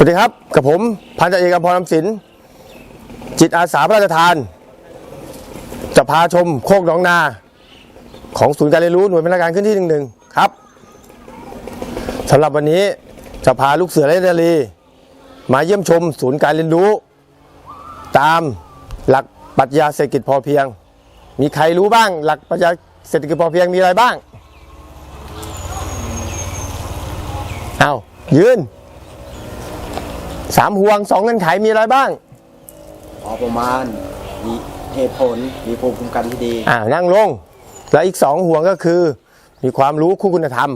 สวัสดีครับ กับผมพันจ่าเอกอภรณ์นำสิน จิตอาสาพระราชทาน จะพาชมโคกหนองนา ของศูนย์การเรียนรู้หน่วยพนักงานขึ้นที่หนึ่งหนึ่งครับสำหรับวันนี้จะพาลูกเสือและนารีมาเยี่ยมชมศูนย์การเรียนรู้ ตามหลักปรัชญาเศรษฐกิจพอเพียง มีใครรู้บ้าง หลักปรัชญาเศรษฐกิจพอเพียงมีอะไรบ้าง เอายืน สามห่วงสองเงื่อนไขมีอะไรบ้าง พอประมาณมีเหตุผลมีภูมิคุ้มกันที่ดี อ่านั่งลง แล้วอีกสองห่วงก็คือ มีความรู้คู่คุณธรรม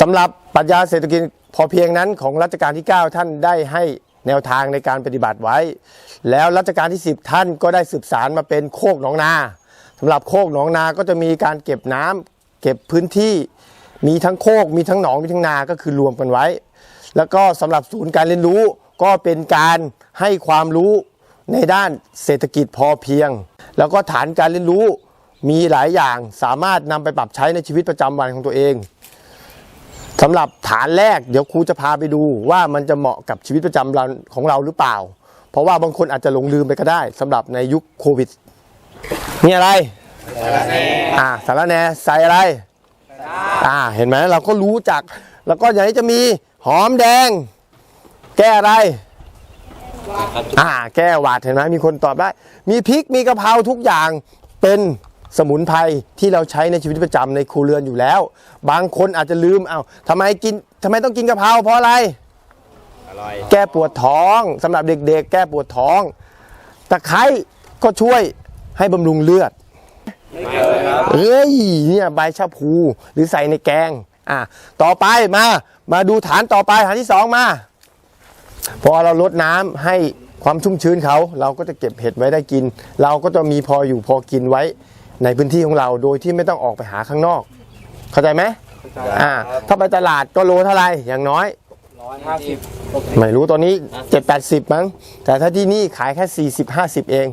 สำหรับปรัชญาเศรษฐกิจพอเพียงนั้นของรัชกาลที่ 9 ท่านได้ให้แนวทางในการปฏิบัติไว้ แล้วรัชกาลที่ 10 ท่านก็ได้สืบสารมาเป็นโคกหนองนาสำหรับโคกหนองนาก็จะมีการเก็บน้ำเก็บพื้นที่ มีทั้งโคกมีทั้งหนองมีทั้งนาก็คือรวมกันไว้ แล้วก็สำหรับศูนย์การเรียนรู้ก็เป็นการให้ความรู้ในด้านเศรษฐกิจพอเพียง แล้วก็ฐานการเรียนรู้มีหลายอย่างสามารถนำไปปรับใช้ในชีวิตประจำวันของตัวเองสำหรับฐานแรกเดี๋ยวครูจะพาไปดูว่ามันจะเหมาะกับชีวิตประจำวันของเราหรือเปล่า เพราะว่าบางคนอาจจะหลงลืมไปก็ได้สำหรับในยุคโควิดนี่อะไรอ่าสารแหนใส่อะไรอ่าเห็นไหมเราก็รู้จัก แล้วก็อย่างนี้จะมี หอมแดง แก้อะไร อ่า แก้หวัดเห็นไหมมีคนตอบได้ มีพริกมีกะเพราทุกอย่างเป็นสมุนไพรที่เราใช้ในชีวิตประจำในครัวเรือนอยู่แล้ว บางคนอาจจะลืมเอ้าทำไมกินทำไมต้องกินกะเพราเพราะอะไรอร่อยแก้ปวดท้องสำหรับเด็กๆ แก้ปวดท้องตะไคร้ก็ช่วยให้บำรุงเลือดเอ้ยเนี่ยใบชะพูหรือใส่ในแกง อะต่อไปมา มาดูฐานต่อไปฐานที่สองมา พอเราลดน้ำให้ความชุ่มชื้นเขาเราก็จะเก็บเห็ดไว้ได้กิน เราก็จะมีพออยู่พอกินไว้ในพื้นที่ของเราโดยที่ไม่ต้องออกไปหาข้างนอก เข้าใจไหมอ่า ถ้าไปตลาดก็โลเท่าไหร่อย่างน้อยห้าสิบไม่รู้ตอนนี้7 80มั้งแต่ถ้าที่นี่ขายแค่40 50เอง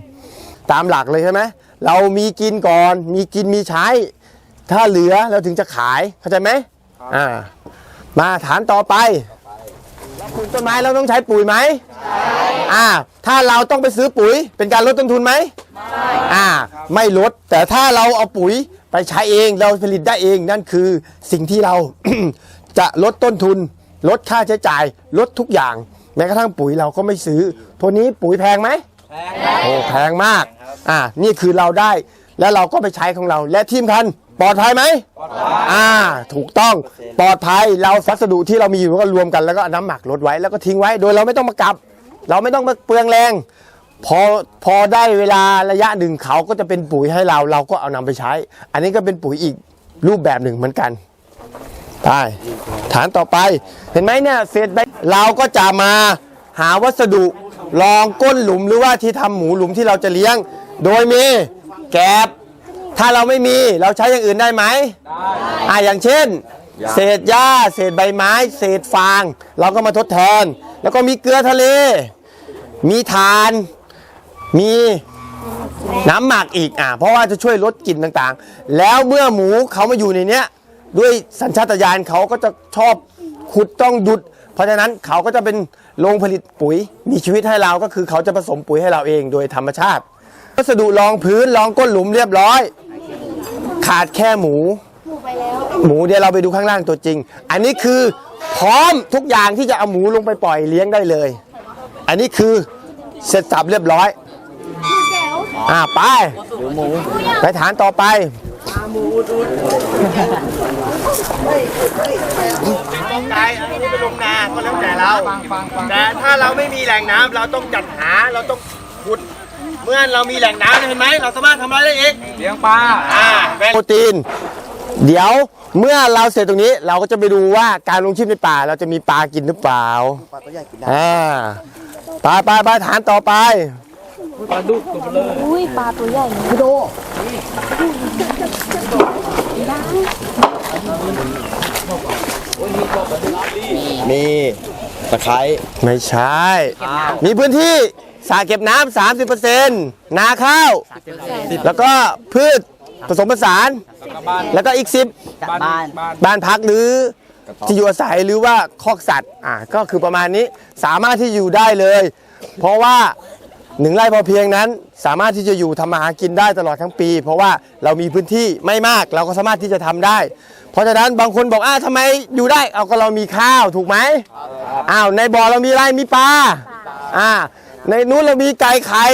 ตามหลักเลยใช่ไหมเรามีกินก่อน มีกินมีใช้ ถ้าเหลือเราถึงจะขายเข้าใจไหม อ่า มาฐานต่อไปปลูกต้นไม้เราต้องใช้ปุ๋ยไหมใช่อ่า ถ้าเราต้องไปซื้อปุ๋ย เป็นการลดต้นทุนไหมไม่อ่า ไม่ลด แต่ถ้าเราเอาปุ๋ยไปใช้เองเราผลิตได้เองนั่นคือสิ่งที่เรา จะลดต้นทุน ลดค่าใช้จ่าย ลดทุกอย่าง แม้กระทั่งปุ๋ยเราก็ไม่ซื้อตัวนี้ปุ๋ยแพงไหมโอ้แพงมาก อ่า นี่คือเราได้ แล้วเราก็ไปใช้ของเรา และทีมคัน ปลอดภัยไหมปลอดภัยอ่า ถูกต้องปลอดภัยเราวัสดุที่เรามีอยู่ก็รวมกันแล้วก็เอาน้ำหมักลดไว้แล้วก็ทิ้งไว้ โดยเราไม่ต้องมากลับ เราไม่ต้องมาเปลืองแรง พอพอได้เวลาระยะหนึ่งเขาก็จะเป็นปุ๋ยให้เราเราก็เอานำไปใช้ อันนี้ก็เป็นปุ๋ยอีกรูปแบบหนึ่งเหมือนกันไปฐานต่อไป เห็นไหมเนี่ยเศษใบเราก็จะมาหาวัสดุรองก้นหลุมหรือว่าที่ทำหมูหลุมที่เราจะเลี้ยง โดยมีแกบ ถ้าเราไม่มีเราใช้อย่างอื่นได้ไหมได้อ่าอย่างเช่น เศษหญ้า เศษใบไม้ เศษฟาง เราก็มาทดแทน แล้วก็มีเกลือทะเล มีถ่าน มีน้ำหมักอีกอะเพราะว่าจะช่วยลดกลิ่นต่างๆ แล้วเมื่อหมูเขามาอยู่ในเนี้ยด้วยสัญชาตญาณเขาก็จะชอบขุดต้องดุด เพราะฉะนั้นเขาก็จะเป็นโรงผลิตปุ๋ย มีชีวิตให้เราก็คือเขาจะผสมปุ๋ยให้เราเองโดยธรรมชาติวัสดุรองพื้นรองก้นหลุมเรียบร้อย ขาดแค่หมูหมูเดี๋ยวเราไปดูข้างล่างตัวจริง อันนี้คือพร้อมทุกอย่างที่จะเอาหมูลงไปปล่อยเลี้ยงได้เลย อันนี้คือเสร็จสับเรียบร้อยอ่าไปไปฐานต่อไป ต้องไกลอันนี้เป็นลงนาก็แล้วแต่เรา แต่ถ้าเราไม่มีแหล่งน้ำเราต้องจัดหาเราต้องขุด เมื่อเรามีแหล่งน้ำเห็นไหมเราสามารถทำอะไรได้อีกเลี้ยงปลาอ่าเป็นโปรตีน เดี๋ยวเมื่อเราเสร็จตรงนี้เราก็จะไปดูว่าการลงชีพในป่า เราจะมีปลากินหรือเปล่าปลาตัวใหญ่กินได้อ่าไปไปไปฐานต่อไป อุ้ยปลาตัวใหญ่นะโดมีตะไคร้ไม่ใช่ มีพื้นที่ สระเก็บน้ำสามสิบเปอร์เซ็นต์นาข้าว แล้วก็พืชผสมผสาน แล้วก็อีกสิบบ้านบ้านพักหรือที่อยู่อาศัยหรือว่าคอกสัตว์อ่าก็คือประมาณนี้สามารถที่อยู่ได้เลย เพราะว่าหนึ่งไร่พอเพียงนั้น สามารถที่จะอยู่ทำมาหากินได้ตลอดทั้งปี เพราะว่าเรามีพื้นที่ไม่มากเราก็สามารถที่จะทำได้ เพราะฉะนั้นบางคนบอกอ้าวทำไมอยู่ได้เอาก็เรามีข้าวถูกไหมอ้าวในบ่อเรามีอะไรมีปลาอ่า ในนู้นเรามีไก่ไข่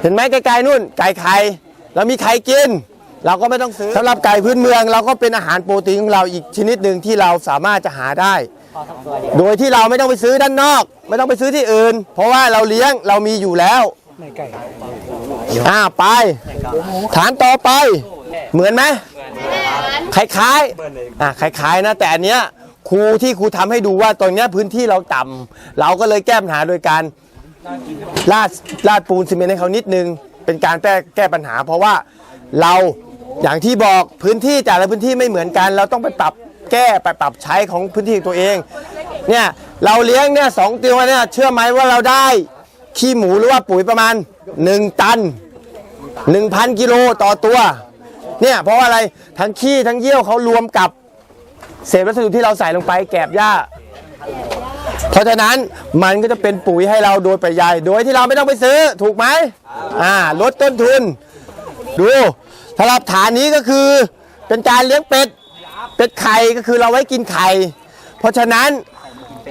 เห็นไหมไกลๆนู่น ไก่ไข่ เรามีไข่กิน เราก็ไม่ต้องซื้อสำหรับไก่พื้นเมือง เราก็เป็นอาหารโปรตีนของเราอีกชนิดหนึ่งที่เราสามารถจะหาได้ โดยที่เราไม่ต้องไปซื้อด้านนอก ไม่ต้องไปซื้อที่อื่น เพราะว่าเราเลี้ยงเรามีอยู่แล้วอ่าไป ฐานต่อไป เหมือนไหมคล้ายๆอ่าคล้ายๆนะ แต่อันเนี้ยครูที่ครูทำให้ดูว่าตรงเนี้ยพื้นที่เราต่ำเราก็เลยแก้ปัญหาโดยการ ลาดลาดปูนซีเมนต์ให้เขานิดนึง เป็นการแก้แก้ปัญหา เพราะว่าเราอย่างที่บอกพื้นที่แต่ละพื้นที่ไม่เหมือนกัน เราต้องไปปรับแก้ไปปรับใช้ของพื้นที่ตัวเองเนี่ยเราเลี้ยงเนี่ยสองตัวเนี่ยเชื่อไหมว่าเราได้ขี้หมูหรือว่าปุ๋ยประมาณ 1 ตัน 1,000กิโลต่อตัวเนี่ยเพราะาอะไรทั้งขี้ทั้งเยี่ยวเขารวมกับเศษวัสดุที่เราใส่ลงไปแกบหญ้า เพราะฉะนั้นมันก็จะเป็นปุ๋ยให้เราโดยปริยายโดยที่เราไม่ต้องไปซื้อถูกไหมอ่าลดต้นทุน ดูสำหรับฐานนี้ก็คือเป็นการเลี้ยงเป็ด เป็ดไข่ก็คือเราไว้กินไข่ เพราะฉะนั้น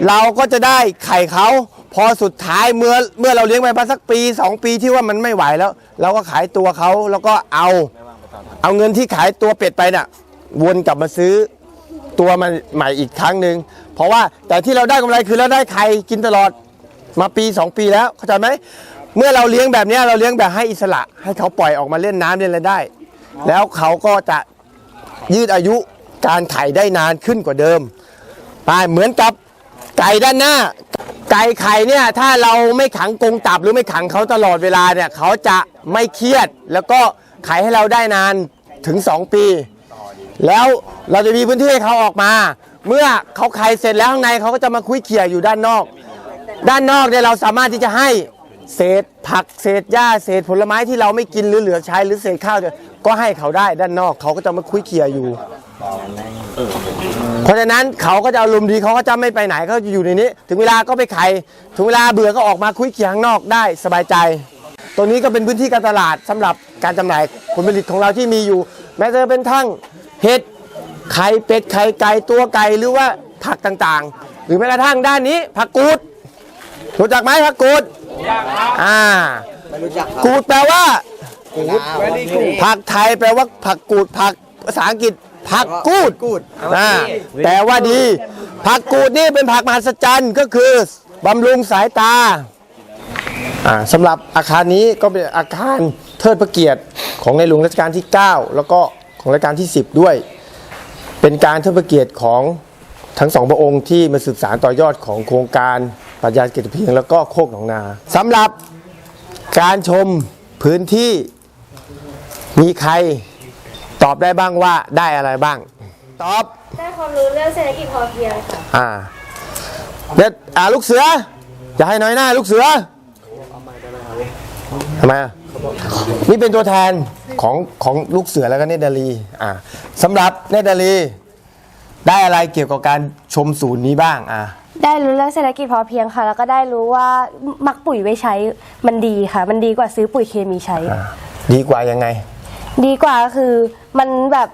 เราก็จะได้ไข่เขาพอสุดท้ายเมื่อเมื่อเราเลี้ยงไปสักปี 2 ปีที่ว่ามันไม่ไหวแล้ว เราก็ขายตัวเขาแล้วก็เอา เอาเงินที่ขายตัวเป็ดไปน่ะ วนกลับมาซื้อตัวมันใหม่อีกครั้งหนึ่ง เพราะว่าแต่ที่เราได้กำไรคือเราได้ไข่กินตลอดมาปี 2 ปีแล้วเข้าใจไหมเมื่อเราเลี้ยงแบบนี้เราเลี้ยงแบบให้อิสระ ให้เขาปล่อยออกมาเล่นน้ำเล่นอะไรได้ แล้วเขาก็จะยืดอายุการไข่ได้นานขึ้นกว่าเดิมไปเหมือนกับไก่ด้านหน้า ไก่ไข่เนี่ยถ้าเราไม่ขังกรงตับหรือไม่ขังเขาตลอดเวลาเนี่ยเขาจะไม่เครียด แล้วก็ไข่ให้เราได้นานถึง 2 ปี แล้วเราจะมีพื้นที่ให้เขาออกมา เมื่อเขาไข่เสร็จแล้วข้างในเขาก็จะมาคุยเขี่ยอยู่ด้านนอก ด้านนอกเนี่ยเราสามารถที่จะให้เศษผักเศษหญ้าเศษผลไม้ที่เราไม่กินหรือเหลือใช้หรือเศษข้าวเนี่ยก็ให้เขาได้ด้านนอกเขาก็จะมาคุยเขี่ยอยู่ เพราะฉะนั้นเขาก็จะอารมณ์ดีเขาก็จะไม่ไปไหนเขาจะอยู่ในนี้ ถึงเวลาก็ไปไข่ถึงเวลาเบื่อก็ออกมาคุยเขี่ยข้างนอกได้สบายใจตรงนี้ก็เป็นพื้นที่การตลาดสำหรับการจำหน่ายผลผลิตของเราที่มีอยู่ แม้จะเป็นทั้งเห็ด ไข่เป็ดไข่ไก่ตัวไก่หรือว่าผักต่างๆ หรือแม้กระทั่งด้านนี้ผักกูดรู้จักไหมผักกูดอ่าไม่รู้จักครับกูดแปลว่าผักไทยแปลว่าผักกูดผักภาษาอังกฤษผักกูดกูดอ่าแปลว่าดี ผักกูดนี่เป็นผักมหัศจรรย์ก็คือบำรุงสายตาอ่าสำหรับอาคารนี้ก็เป็นอาคารเทิดพระเกียรติของในหลวงรัชกาลที่ 9 แล้วก็ของรัชกาลที่ 10 ด้วย เป็นการเทิดพระเกียรติของทั้งสองพระองค์ที่มาสืบสารต่อยอดของโครงการปรัชญาเกียรติเพียงแล้วก็โคกหนองนาสำหรับการชมพื้นที่มีใครตอบได้บ้างว่าได้อะไรบ้าง ตอบได้ความรู้เรื่องเศรษฐกิจพอเพียงค่ะอ่าเด็ดอ่าลูกเสืออย่าให้น้อยหน้าลูกเสือทำไมอะ นี่เป็นตัวแทนของของลูกเสือแล้วก็เนตรดาลีอ่าสำหรับเนตรดาลี ได้อะไรเกี่ยวกับการชมศูนย์นี้บ้างอ่าได้รู้เรื่องเศรษฐกิจพอเพียงค่ะ แล้วก็ได้รู้ว่ามักปุ๋ยไว้ใช้มันดีค่ะ มันดีกว่าซื้อปุ๋ยเคมีใช้อ่าดีกว่ายังไง ดีกว่าก็คือมันแบบ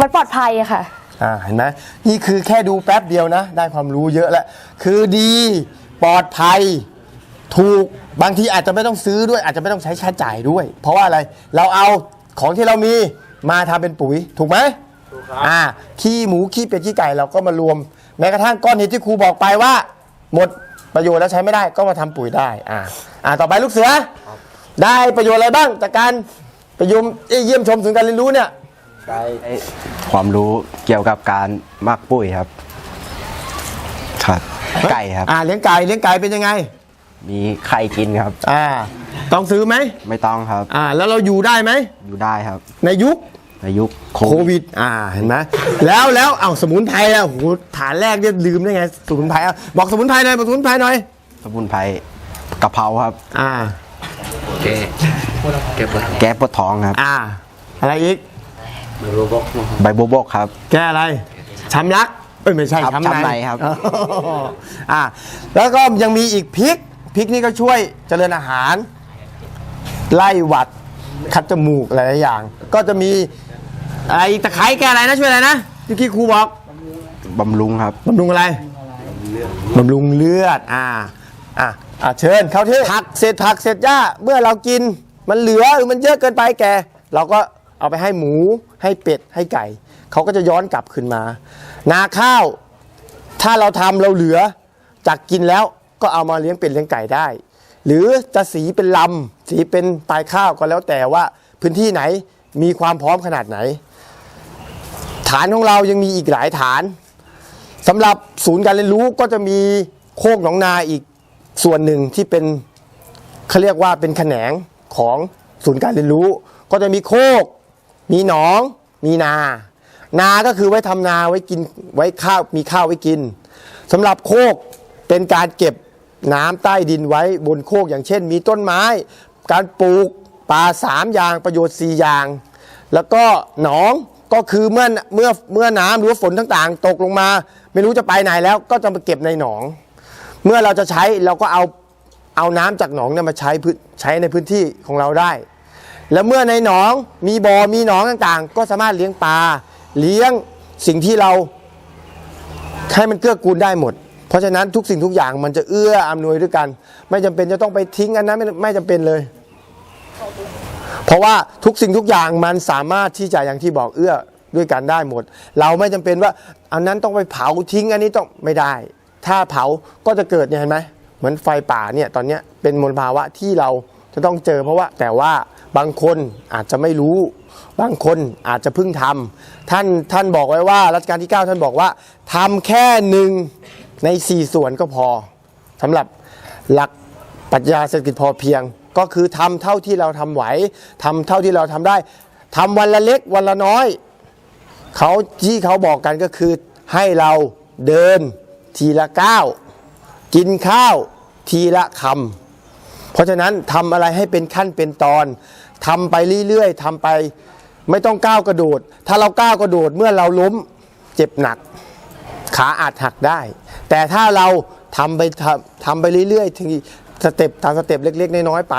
มันปลอดภัยอะค่ะ อ่าเห็นไหมนี่คือแค่ดูแป๊บเดียวนะ ได้ความรู้เยอะแล้วคือดีปลอดภัย ถูกบางทีอาจจะไม่ต้องซื้อด้วย อาจจะไม่ต้องใช้ค่าจ่ายด้วย เพราะว่าอะไรเราเอาของที่เรามีมาทำเป็นปุ๋ยถูกไหมอ่าขี้หมูขี้เป็ดขี้ไก่เราก็มารวม แม้กระทั่งก้อนเห็ดที่ครูบอกไปว่า หมดประโยชน์แล้วใช้ไม่ได้ก็มาทำปุ๋ยได้อ่าอ่าต่อไปลูกเสือ ได้ประโยชน์อะไรบ้างจากการไปยมเอ้ยเยี่ยมชมศูนย์การเรียนรู้เนี่ย ได้ความรู้เกี่ยวกับการหมักปุ๋ยครับ ครับ ไก่ครับ อ่าเลี้ยงไก่เลี้ยงไก่เป็นยังไง มีไข่กินครับ อ่า ต้องซื้อไหมไม่ต้องครับ อ่า แล้วเราอยู่ได้ไหม อยู่ได้ครับ ในยุคในยุคโคโควิดวิด อ่า เห็นไหมแล้วแล้วเอาสมุนไพรอะโหฐานแรกเนี่ยลืมได้ไง สมุนไพรอะบอกสมุนไพรหน่อยบอกสมุนไพรหน่อย สมุนไพรกะเพราครับ อ่า แก้ปวดท้องครับ อ่า อะไรอีกใบโบวบกครับ แก้อะไร ช้ำยักษ์เอ้ย ไม่ใช่ครับช้ำช้ำในในครับ อ๋ออ่า แล้วก็ยังมีอีกพริก พริกนี่ก็ช่วยเจริญอาหาร ไล่หวัด คัดจมูกหลายๆอย่าง ก็จะมีอะไรตะไคร้แก้อะไรนะช่วยอะไรนะเมื่อกี้ครูบอกบำรุงครับบำรุงอะไรบำรุงเลือดอ่าอะอะเชิญเข้าที่ผักเศษผักเศษหญ้าเมื่อเรากินมันเหลือหรือมันเยอะเกินไปแก เราก็เอาไปให้หมูให้เป็ดให้ไก่ เขาก็จะย้อนกลับคืนมา นาข้าว ถ้าเราทำเราเหลือจากกินแล้ว ก็เอามาเลี้ยงเป็ดเลี้ยงไก่ได้ หรือจะสีเป็นลำสีเป็นปลายข้าวก็แล้วแต่ว่าพื้นที่ไหนมีความพร้อมขนาดไหน ฐานของเรายังมีอีกหลายฐานสำหรับศูนย์การเรียนรู้ก็จะมีโคกหนองนาอีกส่วนหนึ่งที่เป็นเขาเรียกว่าเป็นแขนงของศูนย์การเรียนรู้ ก็จะมีโคก มีหนอง มีนา นาก็คือไว้ทำนาไว้กินไว้ข้าวมีข้าวไว้กินสำหรับโคกเป็นการเก็บ น้ำใต้ดินไว้บนโคกอย่างเช่น มีต้นไม้ การปลูกป่าสามอย่างประโยชน์สี่อย่าง แล้วก็หนองก็คือเมื่อเมื่อเมื่อน้ำหรือฝนต่างๆ ตกลงมา ไม่รู้จะไปไหนแล้วก็จะมาเก็บในหนอง เมื่อเราจะใช้เราก็เอาเอาน้ำจากหนองเนี่ยมาใช้พื้นใช้ในพื้นที่ของเราได้ แล้วเมื่อในหนองมีบ่อมีหนองต่างๆ ก็สามารถเลี้ยงปลาเลี้ยงสิ่งที่เราให้มันเกื้อกูลได้หมด เพราะฉะนั้นทุกสิ่งทุกอย่างมันจะเอื้ออำนวยด้วยกัน ไม่จำเป็นจะต้องไปทิ้งอันนั้นไม่ไม่จำเป็นเลย เพราะว่าทุกสิ่งทุกอย่างมันสามารถที่จะอย่างที่บอกเอื้อด้วยกันได้หมด เราไม่จำเป็นว่าอันนั้นต้องไปเผาทิ้งอันนี้ต้องไม่ได้ ถ้าเผาก็จะเกิดเนี่ยเห็นไหมเหมือนไฟป่าเนี่ยตอนนี้เป็นมลภาวะที่เราจะต้องเจอ เพราะว่าแต่ว่าบางคนอาจจะไม่รู้ บางคนอาจจะเพิ่งทำท่านท่านบอกไว้ว่ารัชกาลที่ 9 ท่านบอกว่าทำแค่หนึ่ง ใน 4 ส่วนก็พอสำหรับหลักปรัชญาเศรษฐกิจพอเพียง ก็คือทำเท่าที่เราทำไหวทำเท่าที่เราทำได้ทำวันละเล็กวันละน้อยเขาที่เขาบอกกันก็คือให้เราเดินทีละก้าวกินข้าวทีละคำเพราะฉะนั้นทำอะไรให้เป็นขั้นเป็นตอนทำไปเรื่อยๆทำไปไม่ต้องก้าวกระโดด ถ้าเราก้าวกระโดดเมื่อเราล้มเจ็บหนัก ขาอาจหักได้ แต่ถ้าเราทำไปทำไปเรื่อยๆถึงสเต็ปตามสเต็ปเล็ก ๆ น้อยๆไป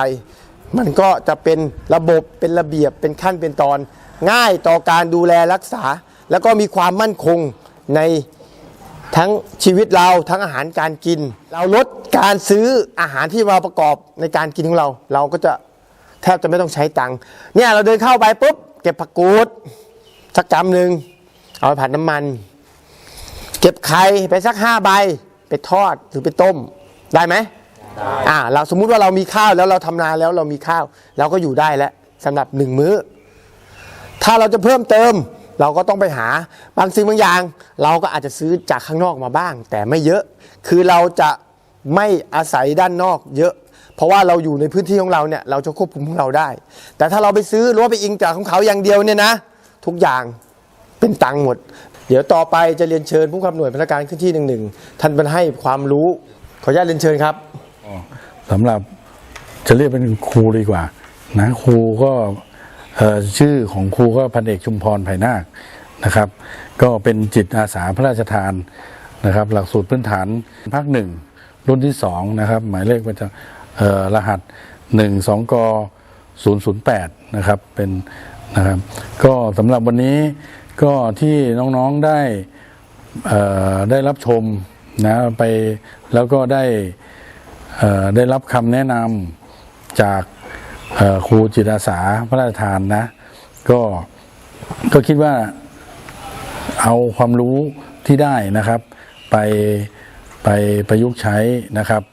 มันก็จะเป็นระบบเป็นระเบียบเป็นขั้นเป็นตอน ง่ายต่อการดูแลรักษา แล้วก็มีความมั่นคงในทั้งชีวิตเราทั้งอาหารการกิน เราลดการซื้ออาหารที่มาประกอบในการกินของเรา เราก็จะแทบจะไม่ต้องใช้ตังค์เนี่ยเราเดินเข้าไปปุ๊บเก็บผักกูดสักจำหนึ่งเอาไปผัดน้ำมัน เก็บไข่ไปสักห้าใบไปทอดหรือไปต้มได้ไหมอ่าเราสมมุติว่าเรามีข้าวแล้วเราทำนาแล้วเรามีข้าวเราก็อยู่ได้แล้วสำหรับหนึ่งมื้อ ถ้าเราจะเพิ่มเติม เราก็ต้องไปหาบางสิ่งบางอย่าง เราก็อาจจะซื้อจากข้างนอกมาบ้าง แต่ไม่เยอะ คือเราจะไม่อาศัยด้านนอกเยอะ เพราะว่าเราอยู่ในพื้นที่ของเราเนี่ยเราจะควบคุมของเราได้ แต่ถ้าเราไปซื้อหรือว่าไปอิงจากของเขาอย่างเดียวเนี่ยนะ ทุกอย่างเป็นตังค์หมด เดี๋ยวต่อไปจะเรียนเชิญผู้กำกับหน่วยพนักงานขึ้นที่หนึ่งหนึ่งท่านเป็นให้ความรู้ขออนุญาตเรียนเชิญครับสำหรับจะเรียกเป็นครูดีกว่านะครูก็ชื่อของครูก็พันเอกชุมพรไผ่นาคนะครับ ก็เป็นจิตอาสาพระราชทานนะครับ หลักสูตรพื้นฐานภาคหนึ่งรุ่นที่สองนะครับ หมายเลขประจำรหัสหนึ่งสองกศูนย์ศูนย์แปดนะครับเป็นนะครับ ก็สำหรับวันนี้ ก็ที่น้องๆได้ได้รับชมนะไปแล้วก็ได้ได้รับคำแนะนำจากครูจิตอาสาพระราชทานนะ ก็ก็คิดว่าเอาความรู้ที่ได้นะครับ ไปไปประยุกต์ใช้นะครับ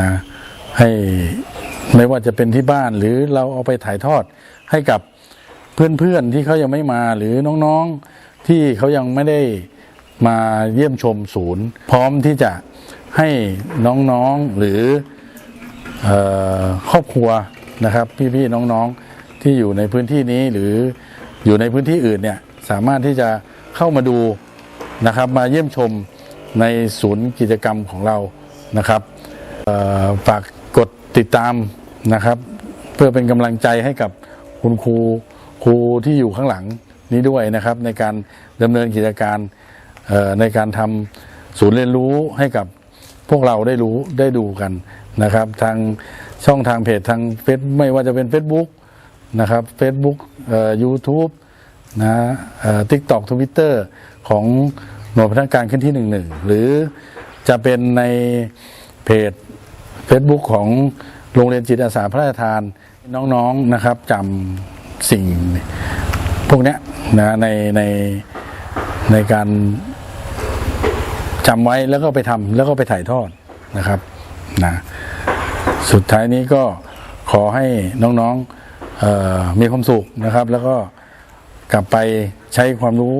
นะให้ไม่ว่าจะเป็นที่บ้านหรือเราเอาไปถ่ายทอดให้กับ เพื่อนๆที่เขายังไม่มาหรือน้องๆที่เขายังไม่ได้มาเยี่ยมชมศูนย์ พร้อมที่จะให้น้องๆหรือครอบครัวนะครับ พี่ๆน้องๆที่อยู่ในพื้นที่นี้หรืออยู่ในพื้นที่อื่นเนี่ยสามารถที่จะเข้ามาดูนะครับ มาเยี่ยมชมในศูนย์กิจกรรมของเรานะครับฝากกดติดตามนะครับ เพื่อเป็นกำลังใจให้กับคุณครู ครูที่อยู่ข้างหลังนี้ด้วยนะครับ ในการดำเนินกิจการในการทำศูนย์เรียนรู้ให้กับพวกเราได้รู้ได้ดูกันนะครับ ทางช่องทางเพจทางเฟซไม่ว่าจะเป็น Facebook นะครับ Facebook เอ่อ YouTube นะทิกตอกทวิตเตอร์ของหน่วยพนักานขึ้นที่11หนึ่งหรือจะเป็นในเพจ Facebook ของโรงเรียนจิตอาสาพระราชทานน้องๆนะครับจำสิ่ง พวกเนี้ยนะในในในการจำไว้แล้วก็ไปทำแล้วก็ไปถ่ายทอดนะครับนะสุดท้ายนี้ก็ขอให้น้องๆมีความสุขนะครับ แล้วก็กลับไปใช้ความรู้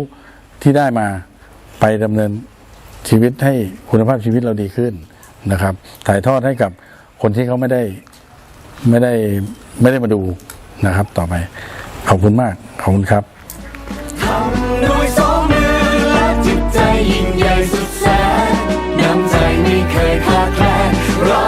ที่ได้มาไปดำเนินชีวิตให้คุณภาพชีวิตเราดีขึ้นนะครับ ถ่ายทอดให้กับคนที่เขาไม่ได้ไม่ได้ไม่ได้มาดูนะครับ ต่อไปขอบคุณมาก ขอบคุณครับทำด้ใจไม่เคยขาดแคลนเรา